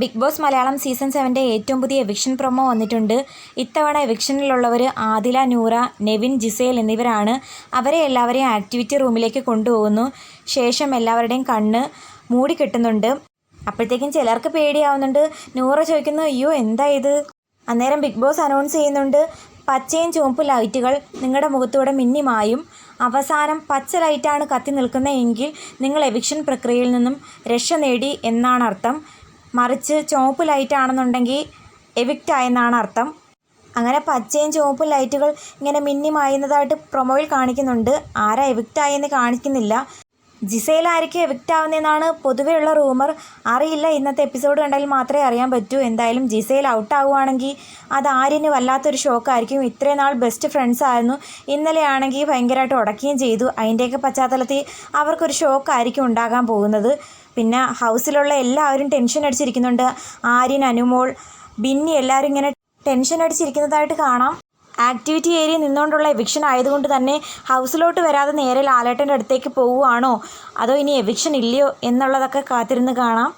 Big boss Malayalam season സെവന്റെ ഏറ്റവും പുതിയ എവിക്ഷൻ പ്രൊമോ വന്നിട്ടുണ്ട്. ഇത്തവണ എവിക്ഷനിലുള്ളവർ ആദില നൂറ നെവിൻ ജിസേൽ എന്നിവരാണ് അവരെ എല്ലാവരെയും ആക്ടിവിറ്റി റൂമിലേക്ക് കൊണ്ടുപോകുന്നു. ശേഷം എല്ലാവരുടെയും കണ്ണ് മൂടിക്കെട്ടുന്നുണ്ട് അപ്പോഴത്തേക്കും ചിലർക്ക് പേടിയാവുന്നുണ്ട്. നൂറ ചോദിക്കുന്നു അയ്യോ എന്താ ഇത്? അന്നേരം ബിഗ് ബോസ് അനൗൺസ് ചെയ്യുന്നുണ്ട് പച്ചയും ചുവപ്പ് ലൈറ്റുകൾ നിങ്ങളുടെ മുഖത്തൂടെ മിന്നിമായും. അവസാനം പച്ച ലൈറ്റാണ് കത്തി നിൽക്കുന്നതെങ്കിൽ നിങ്ങൾ എവിക്ഷൻ പ്രക്രിയയിൽ നിന്നും രക്ഷ നേടി എന്നാണ് അർത്ഥം മറിച്ച് ചുവപ്പ് ലൈറ്റ് ആണെന്നുണ്ടെങ്കിൽ എവിക്റ്റ് ആയെന്നാണ് അർത്ഥം. അങ്ങനെ പച്ചയും ചുവപ്പും ലൈറ്റുകൾ ഇങ്ങനെ മിന്നിമായുന്നതായിട്ട് പ്രൊമോയിൽ കാണിക്കുന്നുണ്ട്. ആരാ എവിക്റ്റ് ആയെന്ന് കാണിക്കുന്നില്ല. ജിസയിലായിരിക്കും എവിക്റ്റ് ആവുന്നതെന്നാണ് പൊതുവെയുള്ള റൂമർ അറിയില്ല ഇന്നത്തെ എപ്പിസോഡ് കണ്ടാൽ മാത്രമേ അറിയാൻ പറ്റൂ. എന്തായാലും ജിസയിൽ ഔട്ട് ആവുകയാണെങ്കിൽ അത് ആര്യന് വല്ലാത്തൊരു ഷോക്കായിരിക്കും ഇത്രയും നാൾ ബെസ്റ്റ് ഫ്രണ്ട്സ് ആയിരുന്നു. ഇന്നലെയാണെങ്കിൽ ഭയങ്കരമായിട്ട് ഉടക്കുകയും ചെയ്തു. അതിന്റെയൊക്കെ പശ്ചാത്തലത്തിൽ അവർക്കൊരു ഷോക്കായിരിക്കും ഉണ്ടാകാൻ പോകുന്നത്. പിന്നെ ഹൗസിലുള്ള എല്ലാവരും ടെൻഷൻ അടിച്ചിരിക്കുന്നുണ്ട്. ആര്യൻ അനുമോൾ ബിന്നി എല്ലാവരും ഇങ്ങനെ ടെൻഷൻ അടിച്ചിരിക്കുന്നതായിട്ട് കാണാം. ആക്ടിവിറ്റി ഏരിയ നിന്നുകൊണ്ടുള്ള എവിക്ഷൻ ആയതുകൊണ്ട് തന്നെ ഹൗസിലോട്ട് വരാതെ നേരെ ലാലേട്ടന്റെ അടുത്തേക്ക് പോവുകയാണോ? അതോ ഇനി എവിക്ഷൻ ഇല്ലയോ എന്നുള്ളതൊക്കെ കാത്തിരുന്ന് കാണാം.